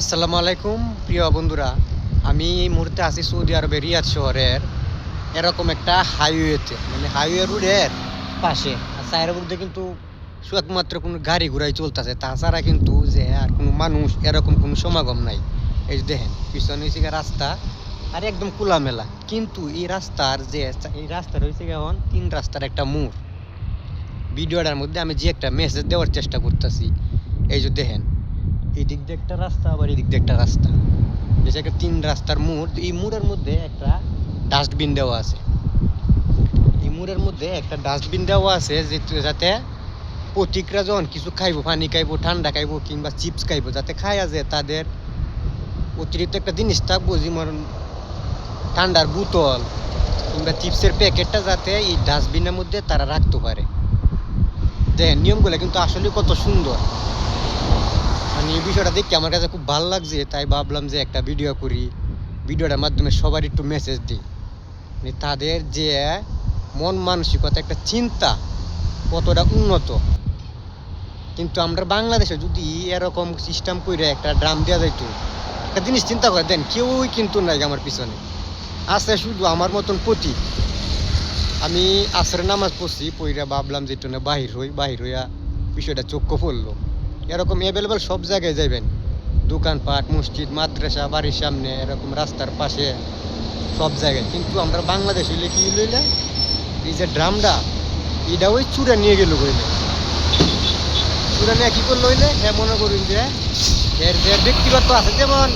আসসালামু আলাইকুম, প্রিয় বন্ধুরা। আমি এই মুহূর্তে আছি সৌদি আরবের রিয়াদ শহরের এরকম একটা হাইওয়েতে। মানে হাইওয়ে রোডের পাশে। আর সাইডের মধ্যে কিন্তু শুধুমাত্র কোনো গাড়ি ঘোড়াই চলতেছে। তাছাড়া কিন্তু যে আর কোনো মানুষ এরকম কোনো সমাগম নাই। এই যে দেখেন, পিছনে গিয়ে রাস্তা, আর একদম খোলামেলা। কিন্তু এই রাস্তার যে এই রাস্তা রয়েছে এখন তিন রাস্তার একটা মোড়। ভিডিওটার মধ্যে আমি যে একটা মেসেজ দেওয়ার চেষ্টা করতেছি। এই যে দেখেন এই দিক দিয়ে একটা রাস্তা, আবার এদিক দিয়ে একটা রাস্তা। যেটা একটা তিন রাস্তার মোড়। এই মোড়ের মধ্যে একটা ডাস্টবিন দেওয়া আছে। এই মোড়ের মধ্যে একটা ডাস্টবিন দেওয়া আছে যাতে প্রতিকরা যখন কিছু খাইবো, পানি খাইবো, ঠান্ডা খাইবো কিংবা চিপস খাইবো, যাতে খায়া যে তাদের অতিরিক্ত একটা জিনিস থাকব, যেমন ঠান্ডার বোতল কিংবা চিপসের প্যাকেটটা যাতে এই ডাস্টবিনের মধ্যে তারা রাখতে পারে। দেখেন নিয়মগুলো কিন্তু আসলে কত সুন্দর। মানে এই বিষয়টা দেখে আমার কাছে খুব ভালো লাগছে, তাই ভাবলাম যে একটা ভিডিও করি। ভিডিওটার মাধ্যমে সবার একটু মেসেজ দিই। মানে তাদের যে মন মানসিকতা, একটা চিন্তা কতটা উন্নত। কিন্তু আমরা বাংলাদেশে যদি এরকম সিস্টেম করে একটা ড্রাম দেওয়া যাইতো, একটা জিনিস চিন্তা করে দেন, কেউই কিন্তু নাই আমার পিছনে। আছে শুধু আমার মতন পতি আমি আসরে নামাজ পড়ছি, পইরা ভাবলাম যে একটু না বাহির হই, বাহির হইয়া বিষয়টা চক্ষু পড়ল। এরকম অ্যাভেলেবেল সব জায়গায় যাবেন দোকানপাট, মসজিদ, মাদ্রাসা, বাড়ির সামনে, এরকম রাস্তার পাশে সব জায়গায়। কিন্তু আমরা বাংলাদেশ হইলে কি লইলে এই যে ড্রামটা, এটা ওই চূড়া নিয়ে গেল কইলে চূড়া নিয়ে কি করল হইলে? হ্যাঁ মনে করুন যে, এর এর ব্যক্তিগত আছে যেমন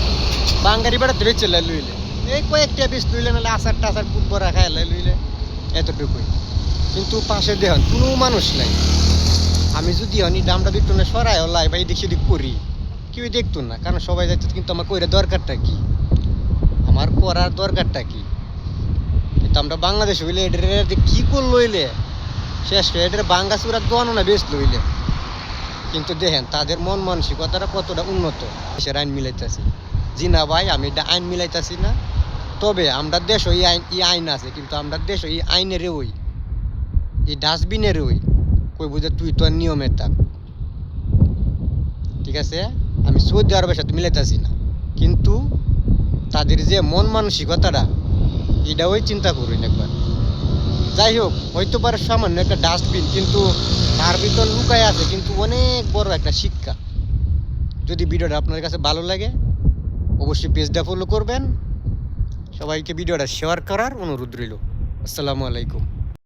বাঙ্গারি বেড়াতে বেচে লইলে এই কয়েকটা পিস লইলে, নাহলে আচার টাচার পুট ভরা খাই লইলে এতটুকুই। কিন্তু পাশে দেখুন কোনো মানুষ নাই। আমি যদি অনি দামটা দেখতো না সরাই হলাই বা এদিক সেদিক করি। কেউ দেখতো না, কারণ সবাই যাচ্ছে, কিন্তু আমার কইরা দরকারটা কি? আমার করার দরকারটা কি? কিন্তু আমরা বাংলাদেশ হইলে এটাতে কি করল হইলে? শেষ এটার বাঙ্গা চূড়া দোয়ানো না, বেচলো হইলে। কিন্তু দেখেন, তাদের মন মানসিকতাটা কতটা উন্নত। দেশের আইন মিলাইতেছি। জি না ভাই, আমি এটা আইন মিলাইতেছি না। তবে আমরা দেশ এই আইন এই আইন আছে, কিন্তু আমরা দেশ এই আইনের ওই। এই ডাস্টবিনের ওই। কই বুঝে তুই তো আর নিয়মে থাক। ঠিক আছে? আমি সৌদি আরবের সাথে মিলাইতেছি না। কিন্তু তাদের যে মন মানসিকতাটা এটা ওই চিন্তা করুন একবার। যাই হোক, হয়তো পারে সামান্য একটা ডাস্টবিন, কিন্তু তার ভিতর লুকায় আছে কিন্তু অনেক বড় একটা শিক্ষা। যদি ভিডিওটা আপনার কাছে ভালো লাগে, অবশ্যই পেজটা ফলো করবেন। সবাইকে ভিডিওটা শেয়ার করার অনুরোধ রইল। আসসালামু আলাইকুম।